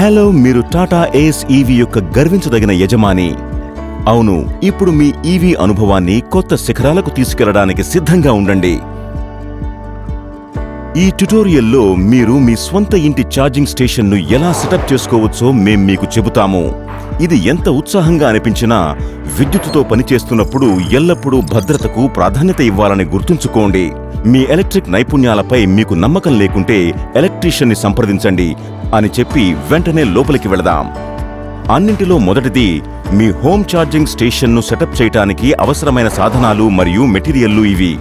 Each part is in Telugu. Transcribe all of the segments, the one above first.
హలో మీరు టాటా ఏస్ ఈవీ యొక్క గర్వించదగిన యజమాని. అవును ఇప్పుడు మీ ఈవీ అనుభవాన్ని కొత్త శిఖరాలకు తీసుకెళ్ళడానికి సిద్ధంగా ఉండండి. ఈ ట్యుటోరియల్లో మీరు మీ స్వంత ఇంటి ఛార్జింగ్ స్టేషన్ను ఎలా సెటప్ చేసుకోవచ్చో మేం మీకు చెబుతాము. ఇది ఎంత ఉత్సాహంగా అనిపించినా విద్యుత్తుతో పనిచేస్తున్నప్పుడు ఎల్లప్పుడూ భద్రతకు ప్రాధాన్యత ఇవ్వాలని గుర్తుంచుకోండి. మీ ఎలక్ట్రిక్ నైపుణ్యాలపై మీకు నమ్మకం లేకుంటే ఎలక్ట్రీషియన్ని సంప్రదించండి అని చెప్పి వెంటనే లోపలికి వెళదాం. అన్నింటిలో మొదటిది మీ హోమ్ ఛార్జింగ్ స్టేషన్ను సెటప్ చేయటానికి అవసరమైన సాధనాలు మరియు మెటీరియల్లు ఇవి.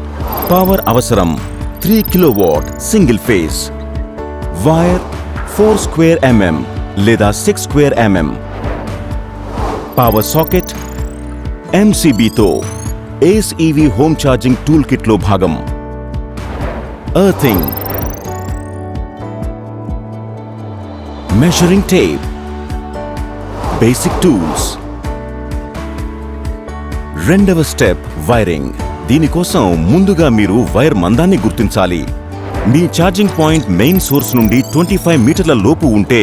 పవర్ అవసరం. Three kilowatt single phase wire four square mm లేదా six square mm power socket ఎంసీబీతో Ace EV home charging tool కిట్లో భాగం earthing measuring tape basic tools రెండవ స్టెప్ వైరింగ్ దీనికోసం ముందుగా మీరు వైర్ మందాన్ని గుర్తించాలి. మీ ఛార్జింగ్ పాయింట్ మెయిన్ సోర్స్ నుండి ట్వంటీ ఫైవ్ మీటర్ల లోపు ఉంటే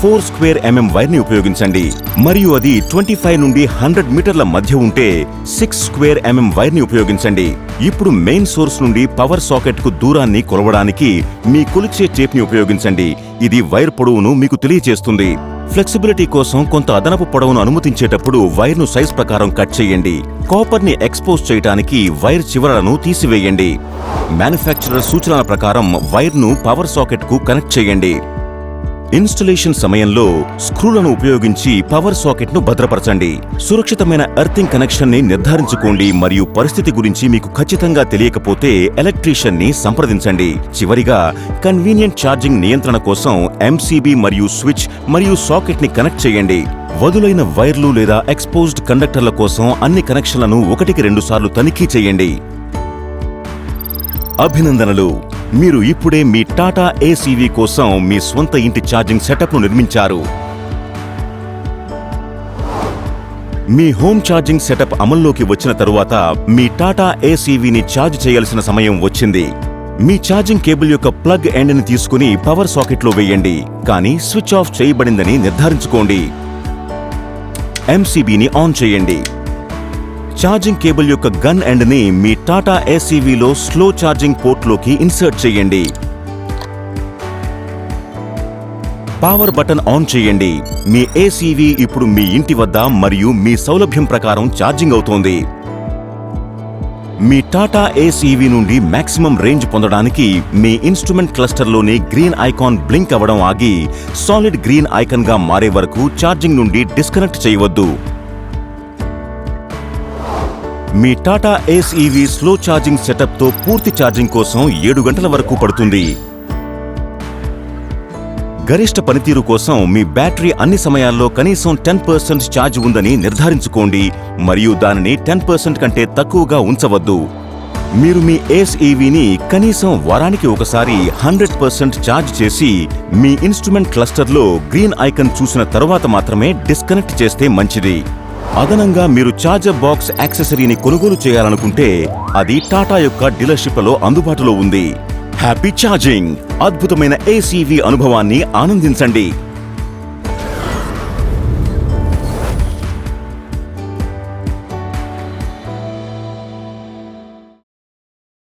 ఫోర్ స్క్వేర్ ఎంఎం వైర్ని ఉపయోగించండి. మరియు అది ట్వంటీ ఫైవ్ నుండి హండ్రెడ్ మీటర్ల మధ్య ఉంటే సిక్స్ స్క్వేర్ ఎంఎం వైర్ని ఉపయోగించండి. ఇప్పుడు మెయిన్ సోర్స్ నుండి పవర్ సాకెట్కు దూరాన్ని కొలవడానికి మీ కొలిచే టేప్ని ఉపయోగించండి. ఇది వైర్ పొడవును మీకు తెలియజేస్తుంది. ఫ్లెక్సిబిలిటీ కోసం కొంత అదనపు పొడవును అనుమతించేటప్పుడు వైర్ను సైజ్ ప్రకారం కట్ చేయండి. కాపర్ని ఎక్స్పోజ్ చేయడానికి వైర్ చివరలను తీసివేయండి. మ్యానుఫ్యాక్చరర్ సూచనల ప్రకారం వైర్ను పవర్ సాకెట్కు కనెక్ట్ చేయండి. ఇన్స్టలేషన్ సమయంలో స్క్రూలను ఉపయోగించి పవర్ సాకెట్ను భద్రపరచండి. సురక్షితమైన ఎర్తింగ్ కనెక్షన్ని నిర్ధారించుకోండి మరియు పరిస్థితి గురించి మీకు ఖచ్చితంగా తెలియకపోతే ఎలక్ట్రీషియన్ని సంప్రదించండి. చివరిగా కన్వీనియంట్ ఛార్జింగ్ నియంత్రణ కోసం ఎంసీబీ మరియు స్విచ్ మరియు సాకెట్ని కనెక్ట్ చేయండి. వదులైన వైర్లు లేదా ఎక్స్పోజ్డ్ కండక్టర్ల కోసం అన్ని కనెక్షన్లను ఒకటికి రెండుసార్లు తనిఖీ చేయండి. అభినందనలు. మీరు ఇప్పుడే మీ టాటా ఏసీవీ కోసం మీ స్వంత ఇంటి ఛార్జింగ్ సెటప్ను నిర్మించారు. మీ హోమ్ ఛార్జింగ్ సెటప్ అమల్లోకి వచ్చిన తరువాత మీ టాటా ఏసీవీని ఛార్జ్ చేయాల్సిన సమయం వచ్చింది. మీ ఛార్జింగ్ కేబుల్ యొక్క ప్లగ్ ఎండ్ని తీసుకుని పవర్ సాకెట్లో వేయండి కానీ స్విచ్ ఆఫ్ చేయబడిందని నిర్ధారించుకోండి. ఎంసీబీని ఆన్ చేయండి. ఛార్జింగ్ కేబుల్ యొక్క గన్ ఎండ్ని మీ టాటా ఏసీవీలో స్లో ఛార్జింగ్ పోర్ట్లోకి ఇన్సర్ట్ చేయండి. పవర్ బటన్ ఆన్ చేయండి. మీ ఏసీవీ ఇప్పుడు మీ ఇంటి వద్ద మరియు మీ సౌలభ్యం ప్రకారం ఛార్జింగ్ అవుతోంది. మీ టాటా ఏసీవీ నుండి మాక్సిమం రేంజ్ పొందడానికి మీ ఇన్స్ట్రుమెంట్ క్లస్టర్లోని గ్రీన్ ఐకాన్ బ్లింక్ అవ్వడం ఆగి సాలిడ్ గ్రీన్ ఐకాన్గా మారే వరకు ఛార్జింగ్ నుండి డిస్కనెక్ట్ చేయవద్దు. మీ Tata Ace EV slow charging సెటప్తో పూర్తి ఛార్జింగ్ కోసం ఏడు గంటల వరకు పడుతుంది. గరిష్ట పనితీరు కోసం మీ బ్యాటరీ అన్ని సమయాల్లో కనీసం టెన్ పర్సెంట్ ఛార్జ్ ఉందని నిర్ధారించుకోండి మరియు దానిని టెన్ పర్సెంట్ కంటే తక్కువగా ఉంచవద్దు. మీరు మీ ఏస్ ఈవీని కనీసం వారానికి ఒకసారి హండ్రెడ్ పర్సెంట్ ఛార్జ్ చేసి మీ ఇన్స్ట్రుమెంట్ క్లస్టర్లో గ్రీన్ ఐకన్ చూసిన తరువాత మాత్రమే డిస్కనెక్ట్ చేస్తే మంచిది. అదనంగా మీరు ఛార్జర్ బాక్స్ యాక్సెసరీని కొనుగోలు చేయాలనుకుంటే అది టాటా యొక్క డీలర్షిప్లలో అందుబాటులో ఉంది. హ్యాపీ ఛార్జింగ్ అద్భుతమైన ఏసీవీ అనుభవాన్ని ఆనందించండి.